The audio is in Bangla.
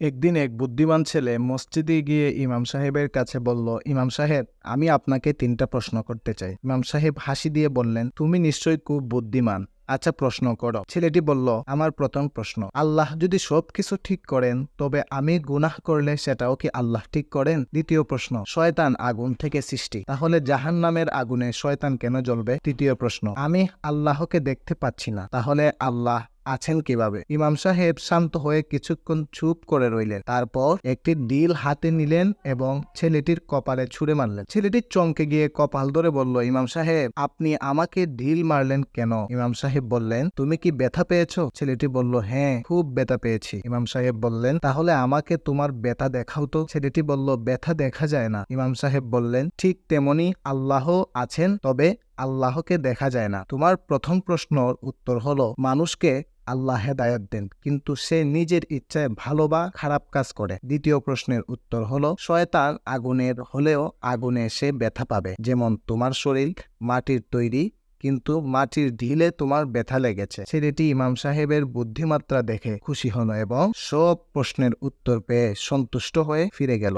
একদিন এক বুদ্ধিমান ছেলে মসজিদে গিয়ে ইমাম সাহেবের কাছে বলল, ইমাম সাহেব, আমি আপনাকে তিনটা প্রশ্ন করতে চাই। ইমাম সাহেব হাসি দিয়ে বললেন, তুমি নিশ্চয়ই খুব বুদ্ধিমান। আচ্ছা প্রশ্ন করো। ছেলেটি বলল, আমার প্রথম প্রশ্ন, আল্লাহ যদি সবকিছু ঠিক করেন, তবে আমি গুনাহ করলে সেটাও কি আল্লাহ ঠিক করেন? দ্বিতীয় প্রশ্ন, শয়তান আগুন থেকে সৃষ্টি, তাহলে জাহান নামের আগুনে শয়তান কেন জ্বলবে? তৃতীয় প্রশ্ন, আমি আল্লাহকে দেখতে পাচ্ছি না, তাহলে আল্লাহ আছেন কীভাবে? ইমাম সাহেব শান্ত হয়ে কিছুক্ষণ চুপ করে রইলেন। তারপর একটি ডিল হাতে নিলেন এবং ছেলেটির কপালে ছুঁড়ে মারলেন। ছেলেটি চমকে গিয়ে কপাল ধরে বলল, ইমাম সাহেব, আপনি আমাকে ঢিল মারলেন কেন? ইমাম সাহেব বললেন, তুমি কি ব্যথা পেয়েছ? ছেলেটি বলল হ্যাঁ খুব ব্যথা পেয়েছি। ইমাম সাহেব বললেন, তাহলে আমাকে তোমার ব্যথা দেখাও তো। ছেলেটি বলল, ব্যথা দেখা যায় না। ইমাম সাহেব বললেন, ঠিক তেমনি আল্লাহ আছেন, তবে আল্লাহকে দেখা যায় না। তোমার প্রথম প্রশ্নর উত্তর হলো, মানুষকে আল্লাহ হেদায়ত দেন, কিন্তু সে নিজের ইচ্ছায় ভালো বা খারাপ কাজ করে। দ্বিতীয় প্রশ্নের উত্তর হলো, শয়তান আগুনের হলেও আগুনে সে ব্যথা পাবে। যেমন তোমার শরীর মাটির তৈরি, কিন্তু মাটির ঢিলে তোমার ব্যথা লেগেছে। ছেলেটি ইমাম সাহেবের বুদ্ধিমাত্রা দেখে খুশি হলো এবং সব প্রশ্নের উত্তর পেয়ে সন্তুষ্ট হয়ে ফিরে গেল।